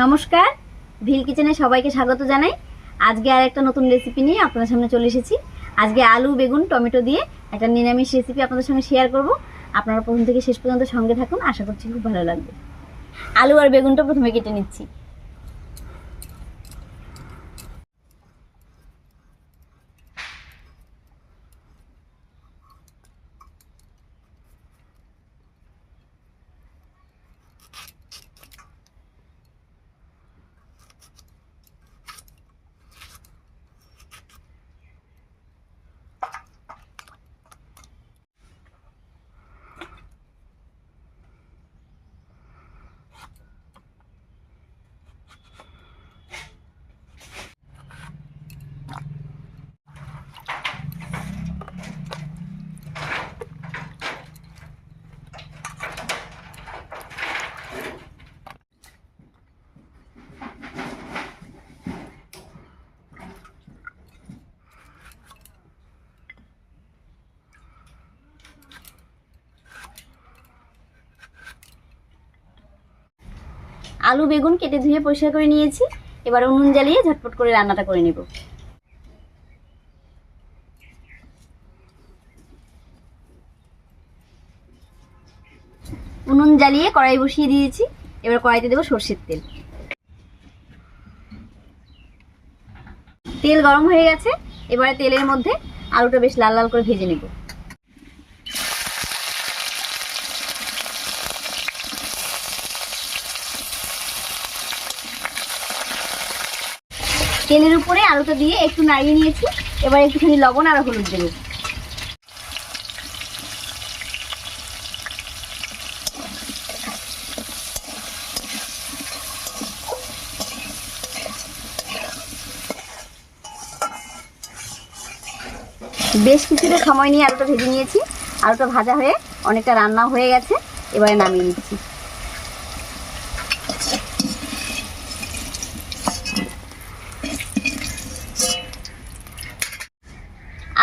নমস্কার, ভিল কিচেনে সবাইকে স্বাগত জানাই। আজকে আর একটা নতুন রেসিপি নিয়ে আপনাদের সামনে চলে এসেছি। আজকে আলু, বেগুন, টমেটো দিয়ে একটা নিরামিষ রেসিপি আপনাদের সঙ্গে শেয়ার করব। আপনারা প্রথম থেকে শেষ পর্যন্ত সঙ্গে থাকুন, আশা করছি খুব ভালো লাগবে। আলু আর বেগুনটা প্রথমে কেটে নিচ্ছি। আলু, বেগুন কেটে ধুয়ে পরিষ্কার করে নিয়েছি। এবার উনুন জ্বালিয়ে ঝটপট করে রান্নাটা করে নেব। উনুন জ্বালিয়ে কড়াই বসিয়ে দিয়েছি। এবার কড়াইতে দেবো সর্ষের তেল। তেল গরম হয়ে গেছে। এবারে তেলের মধ্যে আলুটা বেশ লাল লাল করে ভেজে নেব। তেলের উপরে আলুটা দিয়ে একটু নাড়িয়ে নিয়েছি। এবার একটুখানি লবণ আর হলুদ দেবো। বেশ কিছুটা সময় নিয়ে আলুটা ভেজে নিয়েছি। আলুটা ভাজা হয়ে অনেকটা রান্না হয়ে গেছে। এবারে নামিয়ে নিচ্ছি।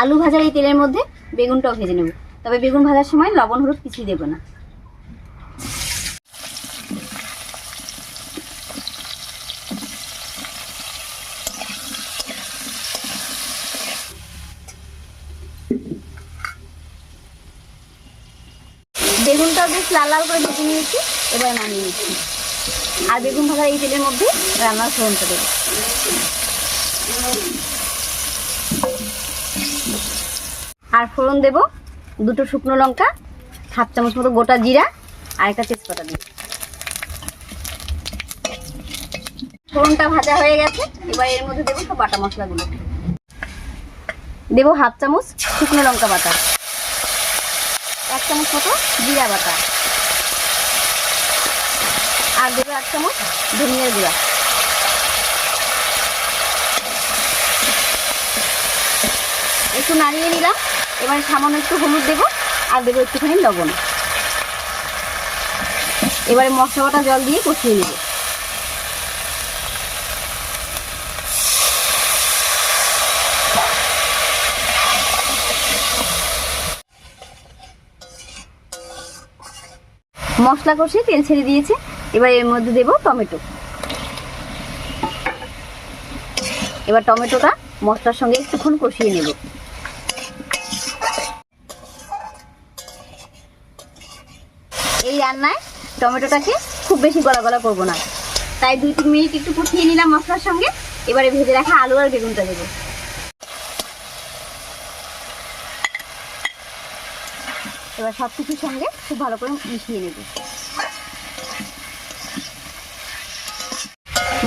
আলু ভাজার এই তেলের মধ্যে বেগুনটাও ভেজে নেব। তবে বেগুন ভাজার সময় লবণ, হলুদ কিছুই দেবো না। বেগুনটাও বেশ লাল লাল করে ভেজে নিয়েছি, এবার নামিয়ে নিচ্ছি। আর বেগুন ভাজার এই তেলের মধ্যে রান্নার ফোড়নটা দেবো। আর ফোড়ন দেব। দুটো শুকনো লঙ্কা, হাফ চামচ মতো গোটা জিরা আর একটা তেজপাতা দিই ফোড়নটা ভাজা হয়ে গেছে। এবার এর মধ্যে দেবো সব বাটা মশলাগুলো। দেবো হাফ চামচ শুকনো লঙ্কা বাটা। এক চামচ মতো জিরা বাটা। আর দেবো এক চামচ ধনিয়ার গুঁড়া। একটু নাড়িয়ে নিলাম। এবার সামান্য একটু হলুদ দেবো আর দেবো একটুখানি লবণ। এবারে মশলাটা জল দিয়ে কষিয়ে নেব। মশলা কষিয়ে তেল ছেড়ে দিয়েছে। এবার এর মধ্যে দেবো টমেটো। এবার টমেটোটা মশলার সঙ্গে একটুক্ষণ কষিয়ে নেব। রান্নায় টমেটোটাকে খুব বেশি গলা গলা করব না। তাই দুই তিন মিনিট একটু কষিয়ে নিলাম মশলার সঙ্গে। এবারে ভেজে রাখা আলু আর বেগুনটা দেবো। এবার সব কিছুর সঙ্গে খুব ভালো করে মিশিয়ে নেব।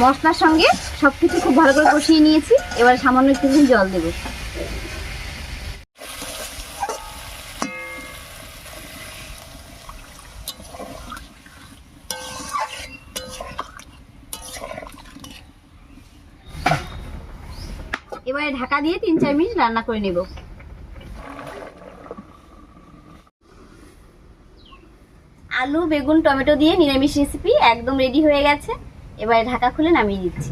মশলার সঙ্গে সব কিছু খুব ভালো করে কষিয়ে নিয়েছি। এবার সামান্য একটুখানি জল দেবো। এবারে ঢাকা দিয়ে তিন চার মিনিট রান্না করে নেব। আলু, বেগুন, টমেটো দিয়ে নিরামিষ রেসিপি একদম রেডি হয়ে গেছে। এবারে ঢাকা খুলে নামিয়ে দিচ্ছি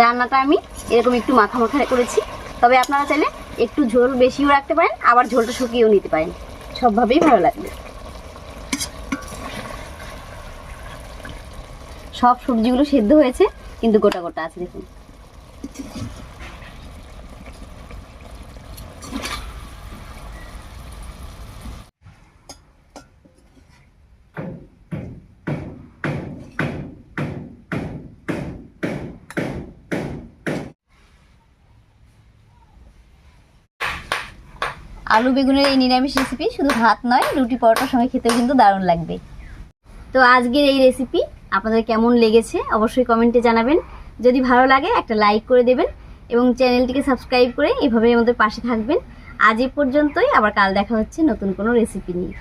রান্নাটা আমি এরকম একটু মাখা মাখা করেছি। তবে আপনারা চাইলে একটু ঝোল বেশিও রাখতে পারেন, আবার ঝোলটা শুকিয়েও নিতে পারেন। সবভাবেই ভালো লাগবে। সব সবজিগুলো সেদ্ধ হয়েছে, কিন্তু গোটা গোটা আছে, দেখুন। আলু বেগুনের এই নিরামিষ রেসিপি শুধু ভাত নয়, রুটি পরোটার সঙ্গে খেতেও কিন্তু দারুণ লাগবে। তো আজকের এই রেসিপি আপনাদের কেমন লেগেছে অবশ্যই কমেন্টে জানাবেন। যদি ভালো লাগে, একটা লাইক করে দেবেন এবং চ্যানেলটিকে সাবস্ক্রাইব করে এভাবে আমাদের পাশে থাকবেন। আজ এ পর্যন্তই, আবার কাল দেখা হচ্ছে নতুন কোনো রেসিপি নিয়ে।